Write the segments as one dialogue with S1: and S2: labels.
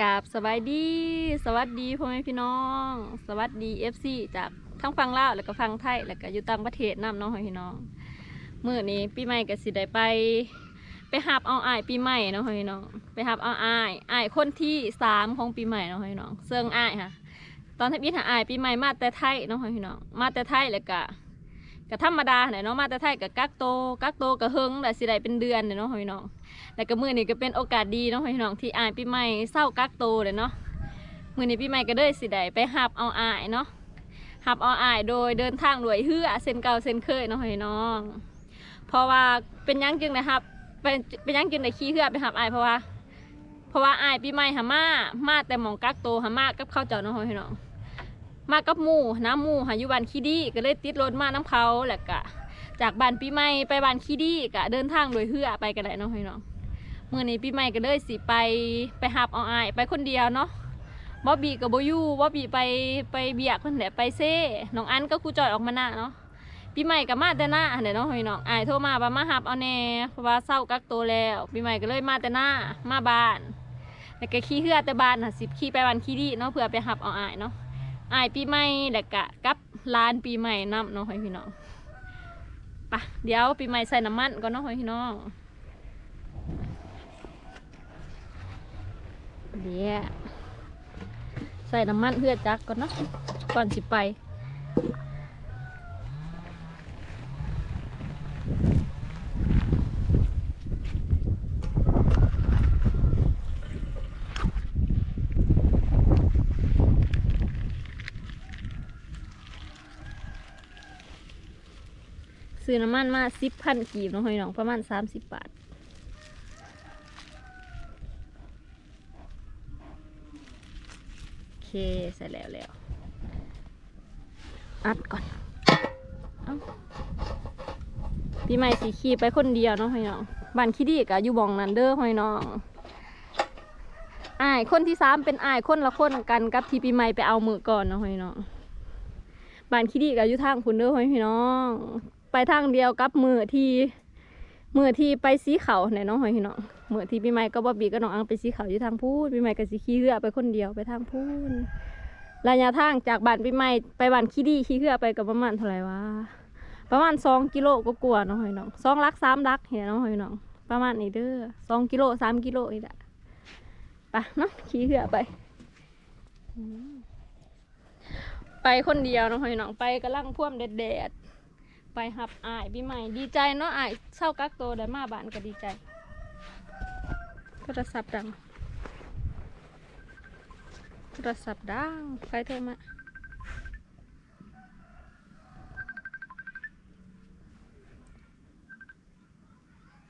S1: กราบสบายดี สวัสดีพ่อแม่พี่น้อง สวัสดีเอฟซีจากทั้งฟังลาวแล้วก็ฟังไทยแล้วก็อยู่ต่างประเทศนํน้องพ่อพี่น้องมื้อนี้ปีใหม่ก็สิได้ไป ไปหับเอาอ้ายปีใหม่เนาะพ่อแม่พี่น้องไปหับเอาอ้ายอ้ายคนที่สามของปีใหม่เนาะพ่อแม่พี่น้องเซิงอ้ายค่ะ ตอนที่พี่หาอ้ายปีใหม่มาแต่ไทยเนาะพ่อพี่น้องมาแต่ไทยแล้วก็ ก็ธรรมดาเนี่ยเนาะมาแต่ไทยก็กักโตกักโตวก็เฮงแต่สิได้เป็นเดือนเนี่ยเนาะพี่น้องแล้วก็มือนี้ก็เป็นโอกาสดีเนาะพี่น้องที่อายปีใหม่เศร้ากักโตเลยเนาะมือนี้ปีใหม่ก็เลยสิได้ไปหับเอาอายเนาะหับเอาอายโดยเดินทางด้วยเฮือเส้นเก่าเส้นเคยเนาะพี่น้อง เพราะว่าเป็นยังจึงนะครับเป็นเป็นยังจึงได้ขี่เฮือไปหับอายเพราะว่า เพราะว่าอายปีใหม่หามามาแต่หมองกักโตหามากับเข้าวเจ้าเนาะพี่น้อง มากับหมู่น้ำหมู่หาอยู่บ้านขี้ดีก็เลยติดรถมาน้ำเขาแล้วก็จากบ้านปีใหม่ไปบ้านขี้ดีก็เดินทางโดยเฮือไปกันได้เนาะพี่น้องเมื่อนี้ปีใหม่ก็เลยสิไปไปหับเอาอายไปคนเดียวเนาะบ๊อบบี้กับโบยูบ๊อบบี้ไปไปเบียกคนเดียวไปเซ่น้องอันก็ครูจอยออกมาหน้าเนาะปีใหม่กับมาแต่หน้าเดี๋ยวน้องพี่น้องอายโทรมาว่ามาหับเอาแน่เพราะว่าเศร้ากักตัวแล้วปีใหม่ก็เลยมาแต่หน้ามาบ้านแล้วก็ขี่เหือแต่บ้านน่ะสิขี่ไปบ้านขี่ดีเนาะเพื่อไปหับเอาอายเนาะ อายปีใหม่แล้วก็กับร้านปีใหม่นํเนาะพี่น้องปะเดี๋ยวปีใหม่ใส่น้ำมันก่อนเนาะพี่น้องเดี๋ยวใส่น้ำมันเพื่อจักก่อนเนาะก่อนสิไป ซื้อน้ำมันมาสิบพันกีบน้องหอยน้องประมาณสามสิบบาทโอเคเสร็จแล้วแล้วอัดก่อนเอ้าปีใหม่สีขี่ไปคนเดียวเนาะพี่น้องบ้านขี้ดีกะอยู่บองนันเด้อพี่น้องอายคนที่สามเป็นอายคนละคนกันกับที่ปีใหม่ไปเอามือก่อนเนาะพี่น้องบ้านขี้ดีกะอยู่ทางคุณเด้อพี่น้อง ทางเดียวกับมือที่มือที่ไปสีเขาเนี่ยเนาะพี่น้องมือที่ปีใหม่ก็บอบบี้ก็น้องอังไปสีเขาอยู่ทางพูนปีใหม่ก็สีขี้เรือไปคนเดียวไปทางพูนระยะทางจากบ้านปีใหม่ไปบ้านขี้ดีขี้เรือไปกับประมาณเท่าไหร่วะประมาณสองกิโลก็กลัวาๆเนาะพี่น้องสองลักสามลักเห็นเนาะพี่น้องประมาณนี้เด้อสองกิโลสามกิโลนี่แหละไปเนาะขี้เรือไป ไปคนเดียวเนาะพี่น้องไปกำลังพ่วมแดด ไปหับอายปีใหม่ดีใจเนาะอายเช่ากักโตวได้มาบ้านก็ดีใจ โทรศัพท์ดัง โทรศัพท์ดังใครโทรมา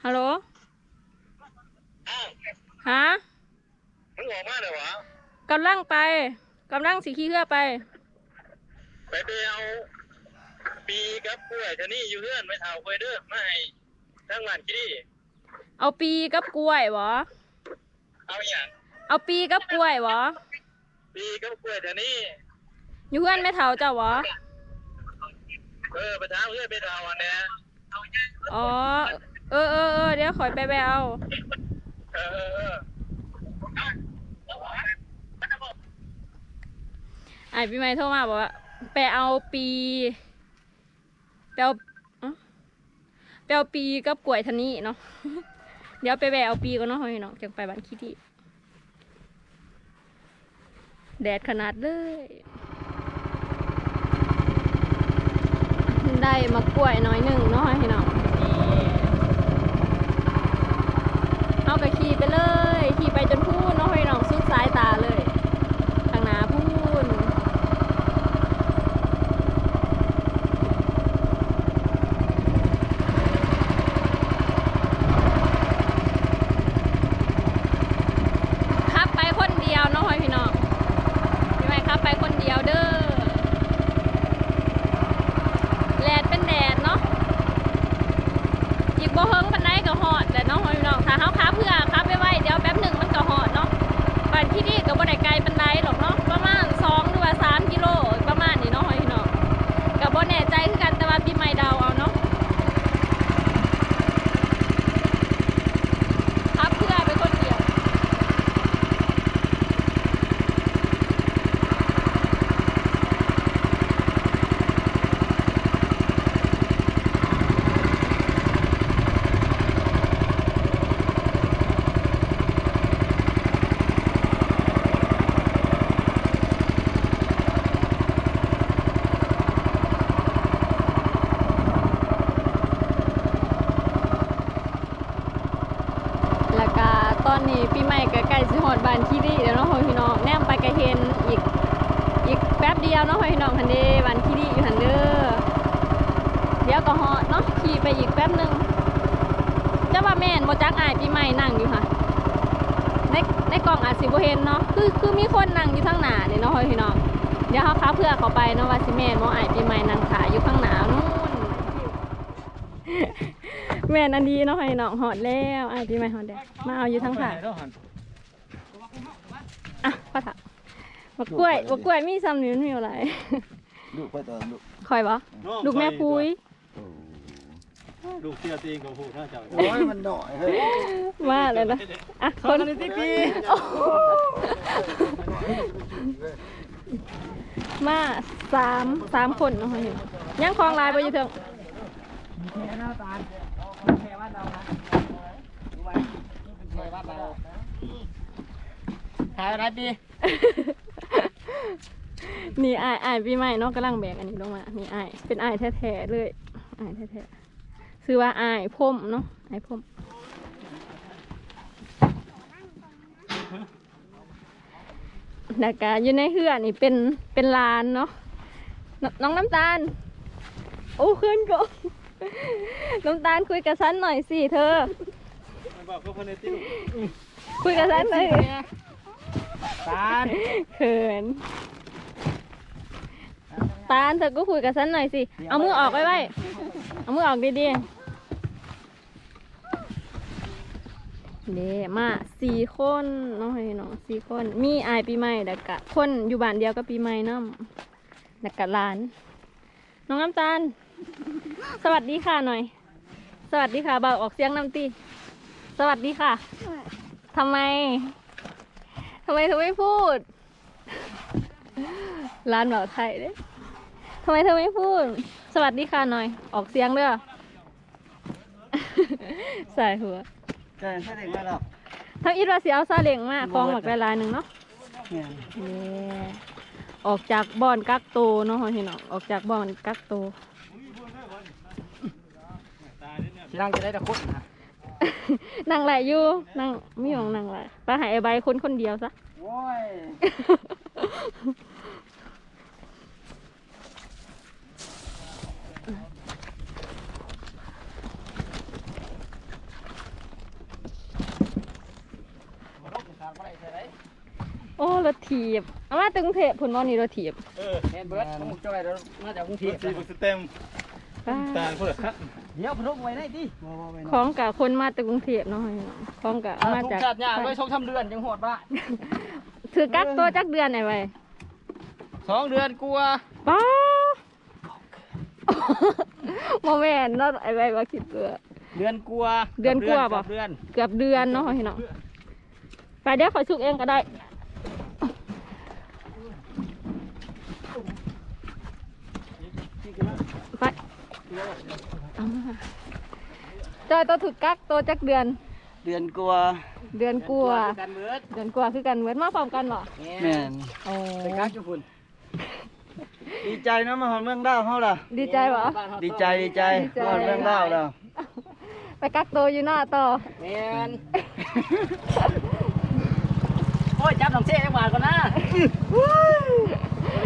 S1: ฮัลโหล
S2: อ้าว
S1: ฮะ
S2: มึงออกมาเลยวะ
S1: กำลังไปกำลังสีขี้เหือไป
S2: ไปไปเอา ปีกับกล้วยชะนี่อยู่เพื่อนไม่เท่าควยเด้อไม่ให้ทั้งบ้านกี่ดี
S1: เอาปีกับกล้วยเหรอ
S2: เอาอย่าง
S1: เอาปีกับกล้วยเหรอ
S2: ปีกับกล้วยชะนี่
S1: อยู่เพื่อนไม่เท่าเจ้าเหรอ
S2: เออไปถามเพื่อนไปเท่าอันเนี้ย
S1: อ๋อเออเออเออเดี๋ยวขอยไปไปเอา
S2: เออเออเออ
S1: ไอ้พี่ไม่โทรมาบอกว่าไปเอาปี ไปเอาเอ้าไปเอาปีกับกล้วยทันนี่เนาะ เดี๋ยวไปแวเอาปีก่อนเนาะพี่น้องจังไปบ้านคิดที่แดดขนาดเลย ได้มากล้วยน้อยหนึ่งเนาะพี่น้องนี่เอากระขี่ไปเลย ขี่ไปจนพูนเนาะพี่น้องสุดสายตาเลยทางหนาพูน ขับไปคนเดียวเนาะพี่น้องพี่ไม่ขับไปคนเดียวเด้อแดดเป็นแดดเนาะอีกบ่เฮิงปันไดก็ฮอดแต่เนาะพี่น้องถ้าเฮาขับเพื่อขับไปไว้เดี๋ยวแป๊บหนึ ก็ใกล้สิฮอดบ้านคีรีแล้วเนาะพี่น้องแนมไปก็เห็นอีกอีกแป๊บเดียวเนาะพี่น้องคันเด้บ้านคีรีอยู่หันเด้อเดี๋ยวก็ฮอดเนาะขี่ไปอีกแป๊บหนึงจะว่าแม่นบ่จักอายปีใหม่นั่งอยู่ค่ะในในกล่องอาจสิบเห็นเนาะคือคือมีคนนั่งอยู่ข้างหน้านี่เนาะพี่น้องเดี๋ยวเขาค้าเพื่อเขาไปเนาะว่าสิแม่นบ่อายปีใหม่นั่งขายอยู่ข้างหน้านู่น แม่นอันดีเนาะให้น้องหอดแล้วอายปีใหม่หอดแล้วมาเอาอยู่ทั้งขาอะพ่อถามบักกล้วยบักกล้วยมีซ้ำนิ้วมีอะไร
S3: ลูกไปตอนลูก
S1: คอยบ่ลูกแม่ปุ้ย
S4: ลูกเสียตีนของผู้ท่าเจ้า
S3: โอ้ยมันหน่อยเฮ้ย
S1: มาเลยนะอะคน
S4: ติ๊กปี
S1: โอ้โหมาสามสามคนเนาะเห็นยังคลองลายไปอยู่เถิง
S4: ขายอะไรปี
S1: นี่อายอายปีใหม่เนาะกำลังแบกอันนี้ลงมา นี่อายเป็นอายแท้ๆเลยอายแท้ๆชื่อว่าอายพรมเนาะอายพรมแล้วก็อยู่ในเฮือนี่เป็นเป็นลานเนาะน้องน้ำตาล โอ้ขึ้นก็น้ำตาลคุยกับฉันหน่อยสิเธอ
S4: บอกเขาคนในติ๊ก
S1: คุยกับฉันหน่อย
S4: ตาล
S1: เขินตาลเธอก็คุยกับฉันหน่อยสิ เอามือออกไว้ไว้ เอามือออกดีๆเด้มาสี่คนน้องให้น้องสี่คน มีอายปีใหม่แล้วกะ คนอยู่บ้านเดียวกับปีใหม่น้ำแล้วกะหลาน น้องน้ำตาล สวัสดีค่ะหน่อย สวัสดีค่ะเบาออกเสียงน้ำตี สวัสดีค่ะ ทำไม ทำไมเธอไม่พูด ร้านเบาไทยเด้ทำไมเธอไม่พูด สวัสดีค่ะหน่อย ออกเสียงเด้อใส่หัว
S3: เกินแค่เด็กมาหรอก
S1: ทั้งอีทว่าเสียเอาซาเล้งมาคลองหมักลายๆหนึ่งเนาะ
S3: เนี่ย
S1: นี่ออกจากบ่อนกักโตเนาะเห็นเนาะออกจากบ่อนกักโต
S4: สิรังจะได้ตะคุดนะ
S1: นั่งไหลอยู่นั่งไม่ยองนั่งไหลไปหายไอ้ใบคนคนเดียวซะ
S3: โอ้ย
S1: โอ้รถถีบเอามาตึงเทพผลบอลนี่รถถีบ
S4: เออ
S3: แอนเบิร์ดผมจะไปแล้วมาจากกรุงเท
S4: ที
S3: พ
S4: มสเต็ม
S1: ป้า
S4: ตาลเพื่อครับ
S3: เดี๋ยวพนมไว้ได้ดิว้าวไป
S1: ของกับคนมาจากกรุงเทพเนาะของกับมา
S3: ทุก
S1: จาก
S3: ชาติยากไว้ชงทำเดือนยังโหดบ้า
S1: ถือกักตัวจักเดือนไหนไว้
S3: สองเดือนกลัว
S1: ป้าโมแมนเนาะไอ้ใบว่าคิดเตือ
S3: เดือนกลัว
S1: เดือนกลัวปะ
S3: เดือน
S1: เกือบเดือนเนาะพี่น้องไปเดี๋ยวขอยชุกเองก็ได้ไปเอามา จอยตัวถึกกักตัวจักเดือน
S3: เดือนกลัว
S1: เดือนกลัวา
S3: กันเบิร์ด
S1: เดือนกลัวาคือกันเหมือนมาพร้อมกันเหรอ
S3: แม่น
S1: โอ้
S3: ไปกักจุพุ่นดีใจนะมาหอนเมืองดาวเขาล่ะ
S1: ดีใจปะ
S3: ดีใจดีใจ
S1: ดีใจ
S3: หอนเมืองดาวแล้ว
S1: ไปกักตัวอยู่หน้าต่อ
S3: แมนโอ้ยจับหนังเช่จังหวะก่อนนะ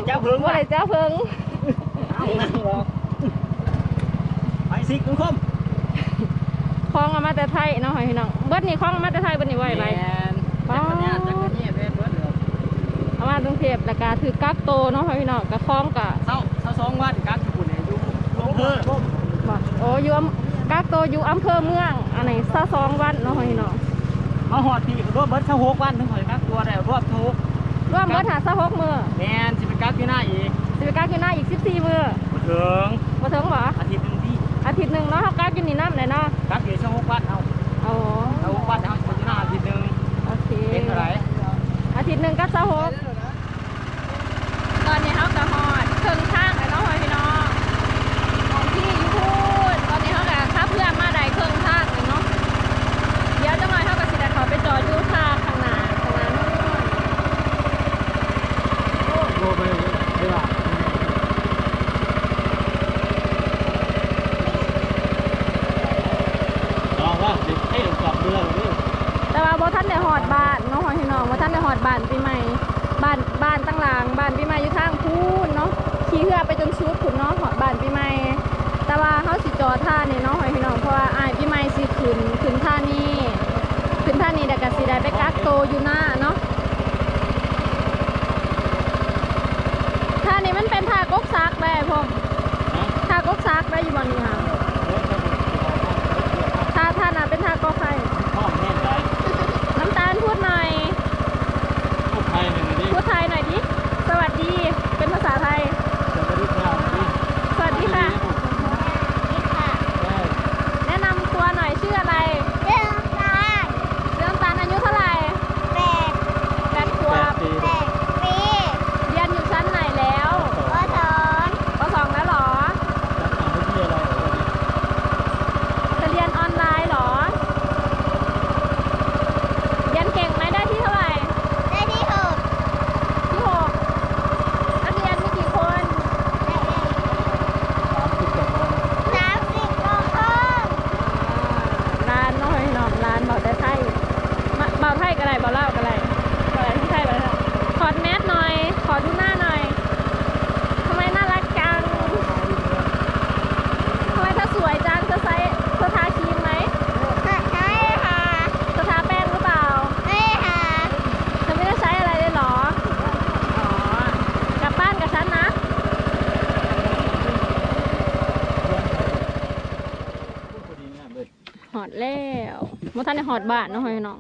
S3: จับเพิ่ง
S1: ว่า
S3: ว่ะ
S1: ไรจ้าเพิง
S3: ไปสิคุณคม
S1: คล้องเอามาแต่ไทยเนาะพี่น้องเบิดนี่คล้องเอามาแต่ไทยเบิดนี่ไหวไหม
S3: จักรยานจักรยานเป็นเบิร์ดเลย
S1: เอามากรุงเทพแล้วก็ถือกักโตวเนาะพี่น้องกับคล้องกับ
S3: เศร้าเศร้าสองวันกักญี่ปุ่นเนี่ยอยู่ลงเพิ่ม
S1: บอกโอ้อยู่อำกักโตวอยู่อำเภอเมืองอันไหนซะสองวันเนาะพี่น้อง
S3: มาหอดพี่รวบเบิร์ดเศร้าหกวันถึงหอยกักตัวได้รวบทุก
S1: ร่วมเบิดหาซะหกมือ
S3: แมนสิไปกักที่หน้าอีก
S1: สิไปกักอยู่หน้าอีกสิบสี่มือ
S3: มาถึง
S1: มาถึงบ่
S3: อาทิตย์หนึงที่
S1: อาทิตย์หนึ่งเนาะเขากักอยู่นี่น้ำเลยเนาะ
S3: กักอยู่เศร้าหกวันเอา
S1: โอ้
S3: เศร้าหกวันเอาสิไปที่หน้าอาทิตย์หนึง
S1: โอเค
S3: เป็นเท่าไหร่
S1: อาทิตย์หนึ่งก็ซะหกตอนนี้เขาานพี่ใหม่ บ้านบ้านตั้งห
S4: ลางบ้านพี่ใหม่อยู่
S1: ทางพูนเนาะขี่เรือไปจนชุดขุนเนาะบ้านพี่ใหม่แต่ว่าเขาสิจอท่าเนี่ยเนาะหอยพี่น้องเพราะว่าอายพี่ใหม่สิขืนขืนท่านี่ขืนท่านี่แต่กับสีได้ไปกักโตอยู่หน้าเนาะท่านี้มันเป็นท่ากกซักได้พ่อท่ากกซักได้อยู่บนนี้
S4: ค่ะ
S1: หอ
S5: ด
S1: แล้วเมื่
S5: อ
S1: ท่านได้หอ
S4: ด
S1: บ้านเนาะพี่น้อง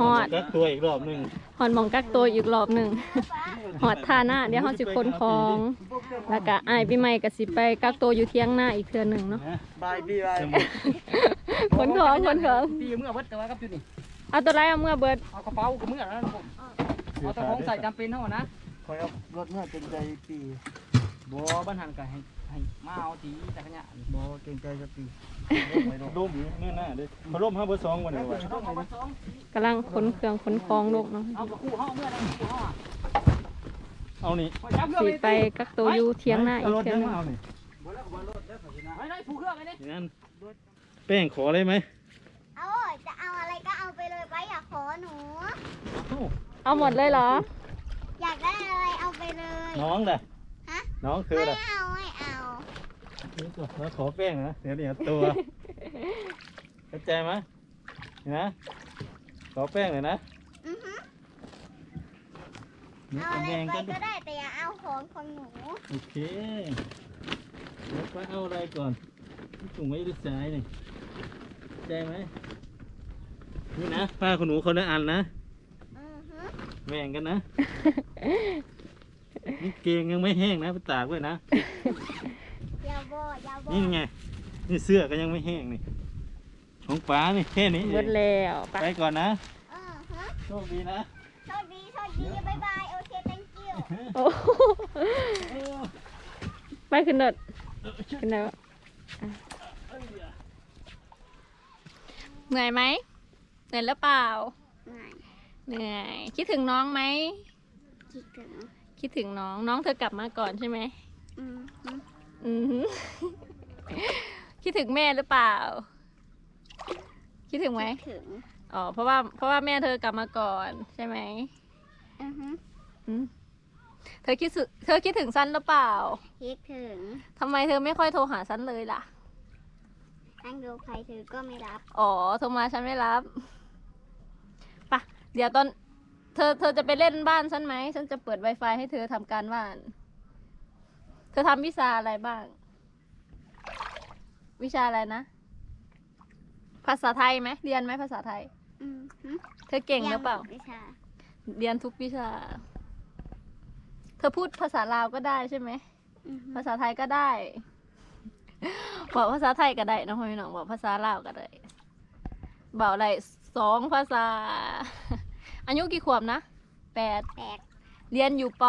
S1: ฮอด
S4: กักตัวอีกรอบหนึง
S1: หอดหมองกักตัวอีกรอบหนึ่งหอดท่าหน้าเดี๋ยวเขาสิคนคลอง แล้วก็อ้ายพี่ใหม่ก็สิไปกักตัวอยู่เที่ยงหน้าอีกเทื่อหนึ่งเนาะ
S4: นะ
S3: บายพี่บาย
S4: สมุด
S1: ขนของขนของ
S6: ปีเมื่อเบิดแต่ว่ากับอยู่นี่
S1: เอาตัวไรเอาเมื่อเบิด
S6: เอากระเป๋ากับเมื่อแล้วผมเอาแต่ของใส่จำเป็นเท่านั้นนะ
S3: คอยเอารถเมื่อเกรงใจปี
S6: บ่บ้านหันก็ให้ให้มาเอาทีแต่ขยะ
S3: บอเกรงใจจะปี
S4: ร่มอยู่หน้าหน้าเด้เขาร่มห้าเบอร์สองวันนี้วะ
S6: ต้องเอามาสอง
S1: กำลังขนเครื่องขนของลูกเนาะ
S6: เอากระคู่ห้องเมื่อนั้นคู่ห้องอะ
S4: เอานี่
S6: จับเครื่อง
S1: สิ
S6: เลย
S1: ไปกักตัวอยู่เที่ยงหน้าอีก
S4: รถ
S1: เทื่อ
S4: ยัง
S1: หนึง
S4: มาเอานี่
S6: ไม่ได้ผูกเครื่องไอ้นี่
S4: อย่างนั้นแป้งขอเลยไหม
S5: เอาจะเอาอะไรก็เอาไปเลยไปอย่าขอหนู
S1: เอาหมดเลยเหรอ
S5: อยากได้อะไรเอาไปเลย
S4: น้องเด้อ
S5: ฮะ
S4: น้องเธอ
S5: ไม่
S4: เด้อ
S5: เอาไม่เอา
S4: แล้วขอแป้งนะเดี๋ยวเดี๋ยวตัวเข้าใจไหมเห็นนะ ขอแป้งเลยนะ
S5: อือฮึ
S4: นี่
S5: เอาอะไร
S4: แดง
S5: ไป
S4: กันด้ว
S5: ก็
S4: ย
S5: ได้แต่อย่าเอาของของหนู
S4: โอเคแล้วไปเอาอะไรก่อนถุงไว้ด้วยซ้ายนี่ใจไหมนี่นะผ้าขนหนูคนละอันนะ
S5: อือฮึ
S4: แบ่งกันนะ นี่เกงยังไม่แห้งนะไปตากไว้นะ
S5: อ ย่าบอกอย่าบอก
S4: นี่ไง นี่เสื้อก็ยังไม่แห้งนี่ของป๋านี่แค่นี้
S1: หมดแล้วไป
S4: ไปก่อนนะ
S5: อือฮึ
S4: โชคดีนะ
S5: โชคดีโชคดีบ๊ายบายโอเค thank you
S1: โอ้โหไปขึ้นรถขึ้นได้ปะอะเหนื่อยไหมเหนื่อยหรือเปล่าเหนื่อย คิดถึงน้องไหม
S5: คิดถึง
S1: คิดถึงน้องน้องเธอกลับมาก่อนใช่ไหม
S5: อือฮึ
S1: อือหือ คิดถึงแม่หรือเปล่า คิดถึงไหม
S5: คิดถึง
S1: อ๋อเพราะว่าเพราะว่าแม่เธอกลับมาก่อนใช่ไหม
S5: อือฮึ
S1: อืมเธอคิดสึเธอคิดถึงซันหรือเปล่า
S5: คิดถึง
S1: ทำไมเธอไม่ค่อยโทรหาซันเลยล่ะ
S5: ตั้งดูใครถือก็ไม่รับ
S1: อ๋อโทรมาฉันไม่รับปะเดี๋ยวตอน เธอเธอจะไปเล่นบ้านฉันไหมฉันจะเปิด Wi-Fi ให้เธอทำการบ้าน เธอทำวิชาอะไรบ้าง วิชาอะไรนะ ภาษาไทยไหมเรียนไหมภาษาไทย
S5: อือฮึ
S1: เธอเก่งหรือเปล่า
S5: ยังวิชา
S1: เรียนทุกวิชา เธอพูดภาษาลาวก็ได้ใช่ไหม
S5: อือฮึ
S1: ภาษาไทยก็ได้ บอกภาษาไทยก็ได้น้องพี่น้องบอกภาษาลาวก็ได้บอกอะไรสองภาษา อายุกี่ขวบนะแปด
S5: แปด
S1: เรียนอยู่ป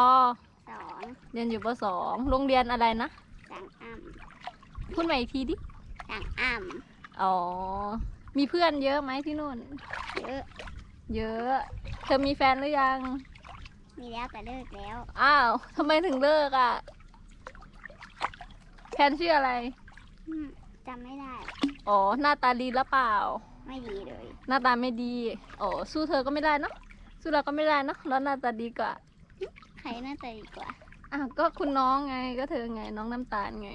S5: สอง
S1: เรียนอยู่ปสองโรงเรียนอะไรนะ
S5: สังอ่
S1: พูดใหม่อีกทีดิำ
S5: สังอ่
S1: อ๋อ มีเพื่อนเยอะไหมที่นู่นำ
S5: เยอะ
S1: เยอะ เธอมีแฟนหรือยัง
S5: มีแล้วแต่เลิกแล้ว
S1: อ้าวทำไมถึงเลิกอะ แฟนชื่ออะไร
S5: อืมจำไม่ได้
S1: อ๋อ หน้าตาดีหรือเปล่า
S5: ไม่ดีเลย
S1: หน้าตาไม่ดีโอ้สู้เธอก็ไม่ได้เนอะสู้เราก็ไม่ได้เนอะแล้วหน้าตาดีกว่า
S5: ใครน่าจะดีกว่า
S1: อะก็คุณน้องไงก็เธอไงน้องน้ำตาลไง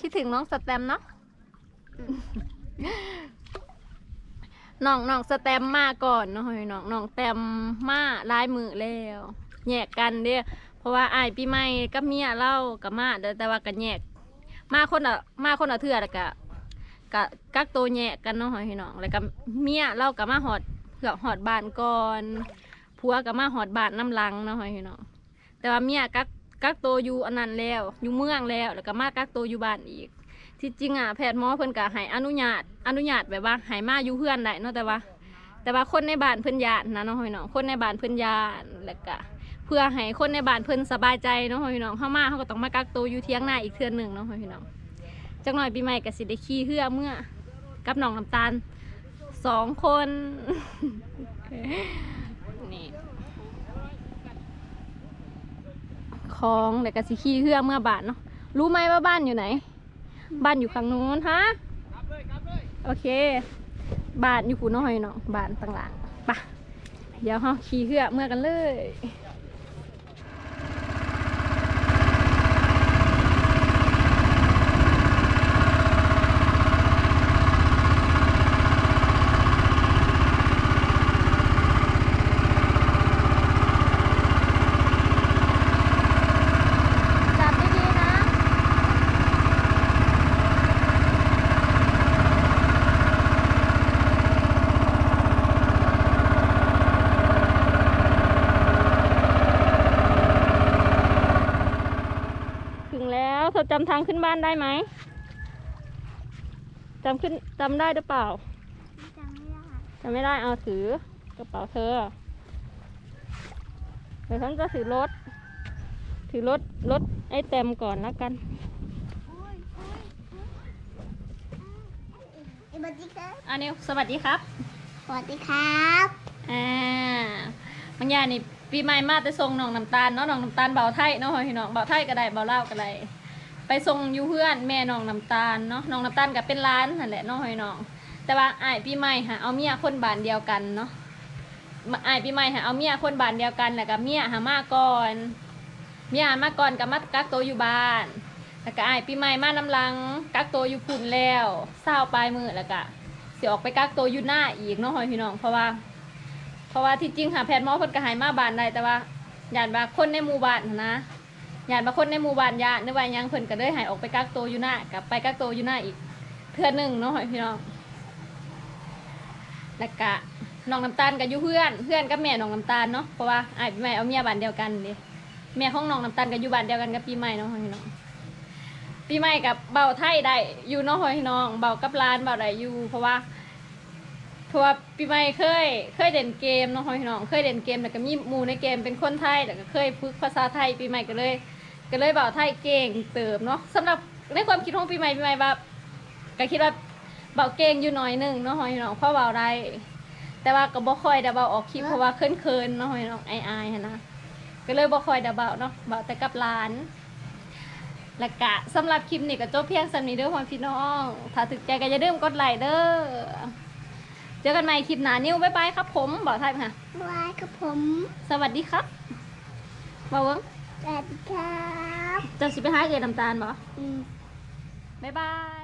S1: คิดถึงน้องสแตมป์เนาะน้องน้องสแตมป์มาก่อนเนาะเฮ้ยน้องน้องแตมมาลายมือแล้วแยกกันเด้อเพราะว่าอ้ายปีใหม่กับเมียเล่ากับมาเด้อแต่ว่ากันแยก มาคนละมาคนละเทื่อแล้วก็กะกักตัวแยกกันเนาะเฮ้ยน้องแล้วก็เมียเล่ากับมาหอด เผือกหอดบานก่อนผัวกับมาหอดบานน้ำลังเนาะเฮ้ยน้องแต่ว่าเมียกักกักโตอยู่อันนั้นแล้วอยู่เมืองแล้วแล้วก็มากักโตอยู่บ้านอีก ที่จริงอะแพทย์หมอเพิ่นก็ให้อนุญาตอนุญาตแบบว่าให้มาอยู่เพื่อนได้เนาะแต่ว่า แต่ว่าคนในบ้านเพิ่นญาตินะเนาะพี่น้องคนในบ้านเพิ่นญาติแล้วก็เพื่อให้คนในบ้านเพิ่นสบายใจเนาะพี่น้องเข้ามาเขาก็ต้องมากักตัวอยู่เที่ยงหน้าอีกเทื่อหนึ่งเนาะพี่น้องจักหน่อยปีใหม่ก็สิได้ขี่เรือเมื่อกับน้องน้ำตาล สองคน นี่ของเดี๋ยวกะสิขี่เพื่อเมื่อบ้านเนาะ รู้ไหมว่าบ้านอยู่ไหน บ้านอยู่ข้างนู้นฮะโอเค บ้านอยู่กูน้อยเนาะ บ้านต่างหลังปะเดี๋ยวเฮาขี่เพื่อเมื่อกันเลย จับดีๆนะ ถึงแล้วเธอจำทางขึ้นบ้านได้ไหมจำขึ้นจำได้หรือเปล่า
S5: จำไม่ได้
S1: จำไม่ได้เอาถือกระเป๋าเธอเดี๋ยวฉันจะถือรถ ถือรถรถไอ้เต็มก่อนแล้วกัน
S5: สวัสดีครับ
S1: อันนี้สวัสดีครับ
S5: สวัสดีครับ
S1: อ่าบางอย่างนี่ปีใหม่มาแต่ส่งน้องน้ำตาลเนาะน้องน้ำตาลเบาไทยเนาะพี่น้องเบาไทยก็ได้เบาเล่าก็ได้ ไปส่งอยู่เพื่อนแม่น้องน้ำตาลเนาะน้องน้ำตาลก็เป็นร้านนั่นแหละเนาะพี่น้อง แต่ว่าอ้ายปีใหม่หาเอาเมียคนบ้านเดียวกันเนาะอ้ายปีใหม่หาเอาเมียคนบ้านเดียวกันแล้วก็เมียหามาก่อนเมียหามาก่อนก็มากักตัวอยู่บ้านแล้วก็อ้ายปีใหม่มาน้ำลังกักตัวอยู่พุ่นแล้วเศร้าปลายมือแล้วก็สิออกไปกักตัวอยู่หน้าอีกเนาะพี่น้องเพราะว่า เพราะว่าที่จริงหาแพทย์หมอพิ่นก็ใหายมาบ้านได้แต่ว่าญาติว่าคนในหมู่บ้านนะ ญาติว่าคนในหมู่บ้านญาตินึกว่าหยังเพิ่นก็เลยใหายออกไปกักตัวอยู่หน้ากลับไปกักตัวอยู่หน้าอีกเทื่อหนึ่งเนาะพี่น้องแล้วก็น้องน้ำตาลก็อยู่เพื่อนเพื่อนกับแม่น้องน้ำตาลเนาะเพราะว่าไอ้ายปีใหม่เอาเมียบ้านเดียวกันเด้แม่ของน้องน้ำตาลก็อยู่บ้านเดียวกันกับปีใหม่เนาะพี่น้องปีใหม่กับเบาไทยได้อยู่เนาะพี่น้องเบากับร้านเบาได้อยู่เพราะว่าเพราะว่าปีใหม่เคย เคยเล่นเกมเนาะพี่น้องเคยเล่นเกมแล้วก็มีหมู่ในเกมเป็นคนไทยแล้วก็เคยฝึกภาษาไทยปีใหม่ก็เลย ก็เลยเบาไทยเก่งเติมเนาะสำหรับในความคิดของปีใหม่ปีใหม่แบบก็คิดว่าเบาเก่งอยู่หน่อยหนึงเนาะพี่น้องเพราะเบาได้แต่ว่าก็บ่ค่อยได้เบาออกคลิปเพราะว่าเคินๆเนาะพี่น้องอายๆหั้นนะก็เลยบ่ค่อยได้เบาเนาะเบาแต่กับหลาน และกะสำหรับคลิปนี้ก็จบเพียงสำนี้เด้อพ่อพี่น้อง ถ้าถึกใจก็อย่าลืมกดไลค์เด้อเจอกันใหม่คลิปหน้านิ้วบ๊ายบายครับผมบอกไทยค่ะ
S5: บายครับผม
S1: สวัสดีครับบอกเวิ้ง
S5: สวัสดีครับ
S1: เจะสิไปหาเกลือน้ำตาลบ่
S5: อืม
S1: บ๊ายบาย